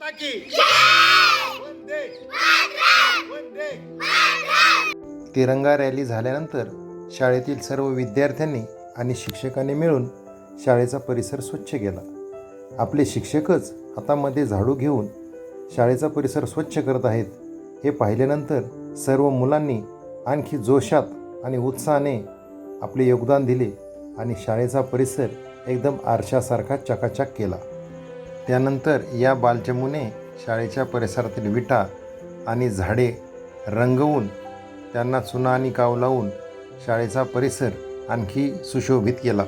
माता की। वंदे। वंदे। तिरंगा रॅली झाल्यानंतर शाळेतील सर्व विद्यार्थ्यांनी आणि शिक्षकांनी मिळून शाळेचा परिसर स्वच्छ केला. आपले शिक्षकच हातामध्ये झाडू घेऊन शाळेचा परिसर स्वच्छ करत आहेत हे पाहिल्यानंतर सर्व मुलांनी आणखी जोशात आणि उत्साहाने आपले योगदान दिले आणि शाळेचा परिसर एकदम आरशासारखा चकाचक केला. त्यानंतर या बालचमूने शाळेच्या परिसरातील विटा आणि झाडे रंगवून त्यांना चुना आणि काव लावून शाळेचा परिसर आणखी सुशोभित केला.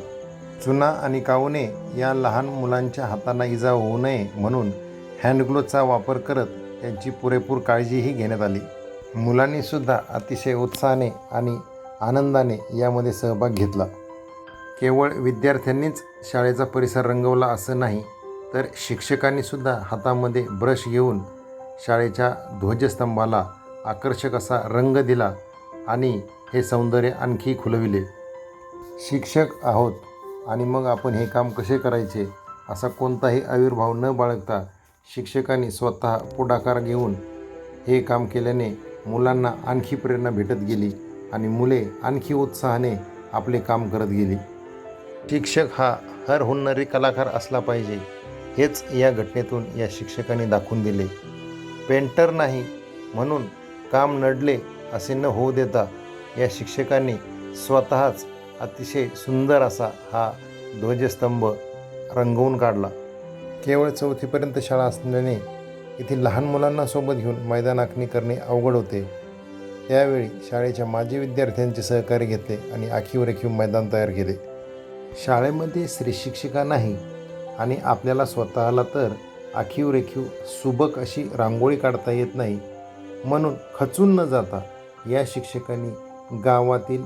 चुना आणि कावने या लहान मुलांच्या हातांना इजा होऊ नये म्हणून हँडग्लोजचा वापर करत त्यांची पुरेपूर काळजीही घेण्यात आली. मुलांनीसुद्धा अतिशय उत्साहाने आणि आनंदाने यामध्ये सहभाग घेतला. केवळ विद्यार्थ्यांनीच शाळेचा परिसर रंगवला असं नाही तर शिक्षकांनी सुद्धा हातामध्ये ब्रश घेऊन शाळेच्या ध्वजस्तंभाला आकर्षक असा रंग दिला आणि हे सौंदर्य आणखी खुलविले. शिक्षक आहोत आणि मग आपण हे काम कसे करायचे? असा कोणताही आविर्भाव न बाळगता शिक्षकांनी स्वतः पुढाकार घेऊन हे काम केल्याने मुलांना आणखी प्रेरणा भेटत गेली आणि मुले आणखी उत्साहाने आपले काम करत गेली. शिक्षक हा हर हुन्नरी कलाकार असला पाहिजे. हेच या घटनेतून या शिक्षकांनी दाखवून दिले. पेंटर नाही म्हणून काम नडले असे न होऊ देता या शिक्षकांनी स्वतःच अतिशय सुंदर असा हा ध्वजस्तंभ रंगवून काढला. केवळ चौथीपर्यंत शाळा असल्याने येथे लहान मुलांना सोबत घेऊन मैदान आखणी करणे अवघड होते. त्यावेळी शाळेच्या माजी विद्यार्थ्यांचे सहकार्य घेतले आणि आखीव रेखीव मैदान तयार केले. शाळेमध्ये स्त्री शिक्षिका नाही आणि आपल्याला स्वतःला तर आखीव रेखीव सुबक अशी रांगोळी काढता येत नाही. म्हणून खचून न जाता या शिक्षकांनी गावातील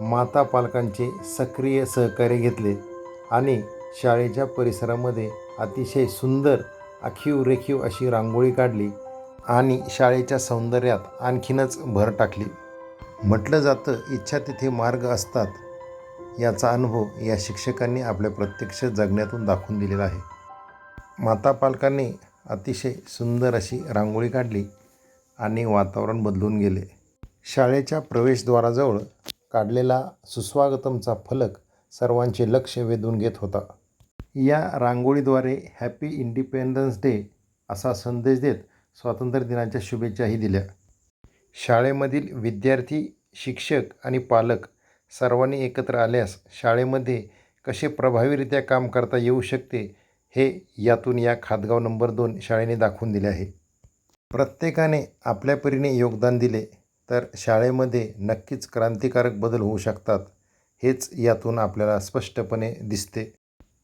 माता पालकांचे सक्रिय सहकार्य घेतले आणि शाळेच्या परिसरामध्ये अतिशय सुंदर आखीव रेखीव अशी रांगोळी काढली आणि शाळेच्या सौंदर्यात आणखीनच भर टाकली. म्हटलं जातं इच्छा तिथे मार्ग असतात. याचा अनुभव या शिक्षकांनी आपल्या प्रत्यक्ष जगण्यातून दाखवून दिलेला आहे. माता पालकांनी अतिशय सुंदर अशी रांगोळी काढली आणि वातावरण बदलून गेले. शाळेच्या प्रवेशद्वाराजवळ काढलेला सुस्वागतमचा फलक सर्वांचे लक्ष वेधून घेत होता. या रांगोळीद्वारे हॅपी इंडिपेंडन्स डे असा संदेश देत स्वातंत्र्य दिनाच्या शुभेच्छाही दिल्या. शाळेमधील विद्यार्थी शिक्षक आणि पालक सर्वांनी एकत्र आल्यास शाळेमध्ये कसे प्रभावीरित्या काम करता येऊ शकते हे यातून या खातगाव नंबर दोन शाळेने दाखवून दिले आहे. प्रत्येकाने आपल्या परीने योगदान दिले तर शाळेमध्ये नक्कीच क्रांतिकारक बदल होऊ शकतात हेच यातून आपल्याला स्पष्टपणे दिसते.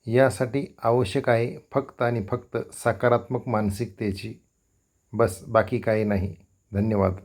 यासाठी आवश्यक आहे फक्त आणि फक्त सकारात्मक मानसिकतेची. बस बाकी काही नाही. धन्यवाद.